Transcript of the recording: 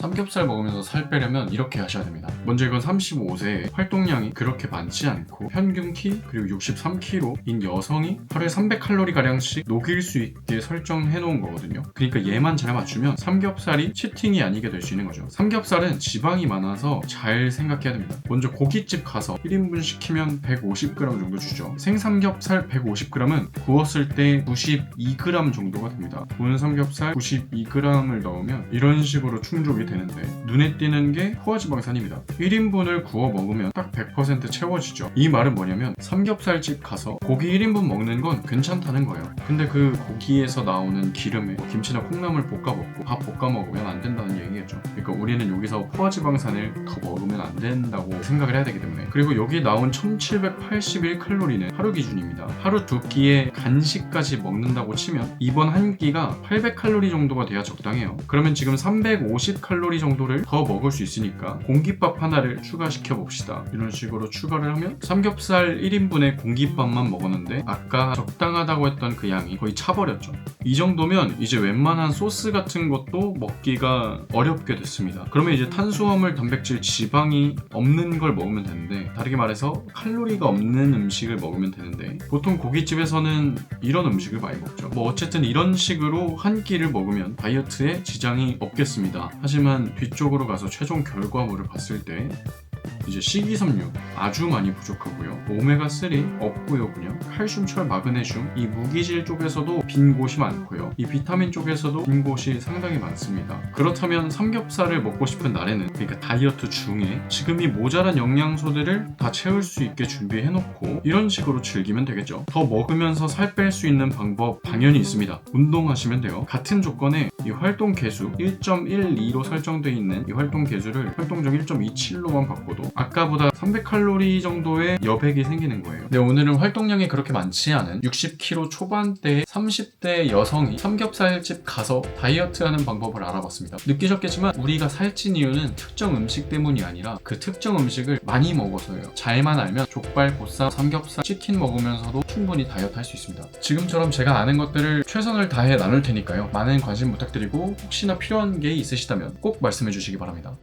삼겹살 먹으면서 살 빼려면 이렇게 하셔야 됩니다. 먼저 이건 35세 활동량이 그렇게 많지 않고 평균 키 그리고 63kg인 여성이 하루에 300칼로리 가량씩 녹일 수 있게 설정해 놓은 거거든요. 그러니까 얘만 잘 맞추면 삼겹살이 치팅이 아니게 될 수 있는 거죠. 삼겹살은 지방이 많아서 잘 생각해야 됩니다. 먼저 고깃집 가서 1인분 시키면 150g 정도 주죠. 생삼겹살 150g은 구웠을 때 92g 정도가 됩니다. 구운 삼겹살 92g을 넣으면 이런 식으로 충족이 되는데 눈에 띄는 게 포화지방산입니다. 1인분을 구워 먹으면 딱 100% 채워지죠. 이 말은 뭐냐면 삼겹살집 가서 고기 1인분 먹는 건 괜찮다는 거예요. 근데 그 고기에서 나오는 기름에 뭐 김치나 콩나물 볶아 먹고 밥 볶아 먹으면 안 된다는 얘기겠죠. 그러니까 우리는 여기서 포화지방산을 더 먹으면 안 된다고 생각을 해야 되기 때문에 그리고 여기 나온 1781칼로리는 하루 기준입니다. 하루 두 끼에 간식까지 먹는다고 치면 이번 한 끼가 800칼로리 정도가 돼야 적당해요. 그러면 지금 350칼로리 정도를 더 먹을 수 있으니까 공깃밥 하나를 추가시켜 봅시다. 이런 식으로 추가를 하면 삼겹살 1인분에 공깃밥만 먹었는데 아까 적당하다고 했던 그 양이 거의 차버렸죠. 이 정도면 이제 웬만한 소스 같은 것도 먹기가 어렵게 됐습니다. 그러면 이제 탄수화물, 단백질, 지방이 없는 걸 먹으면 되는데 다르게 말해서 칼로리가 없는 음식을 먹으면 되는데 보통 고깃집에서는 이런 음식을 많이 먹죠. 뭐 어쨌든 이런 식으로 한 끼를 먹으면 다이어트에 지장이 없겠습니다. 하지만 뒤쪽으로 가서 최종 결과물을 봤을 때 이제 식이섬유 아주 많이 부족하고요. 오메가3 없고요, 칼슘, 철, 마그네슘 이 무기질 쪽에서도 빈 곳이 많고요. 이 비타민 쪽에서도 빈 곳이 상당히 많습니다. 그렇다면 삼겹살을 먹고 싶은 날에는 그러니까 다이어트 중에 지금 이 모자란 영양소들을 다 채울 수 있게 준비해 놓고 이런 식으로 즐기면 되겠죠. 더 먹으면서 살 뺄 수 있는 방법 당연히 있습니다. 운동하시면 돼요. 같은 조건에 이 활동 개수 1.12로 설정되어 있는 이 활동 개수를 활동적 1.27로만 바꿔도 아까보다 300칼로리 정도의 여백이 생기는 거예요. 네, 오늘은 활동량이 그렇게 많지 않은 60kg 초반대의 30대 여성이 삼겹살집 가서 다이어트 하는 방법을 알아봤습니다. 느끼셨겠지만 우리가 살찐 이유는 특정 음식 때문이 아니라 그 특정 음식을 많이 먹어서예요. 잘만 알면 족발, 보쌈, 삼겹살, 치킨 먹으면서도 충분히 다이어트 할 수 있습니다. 지금처럼 제가 아는 것들을 최선을 다해 나눌 테니까요. 많은 관심 부탁드리고 혹시나 필요한 게 있으시다면 꼭 말씀해 주시기 바랍니다.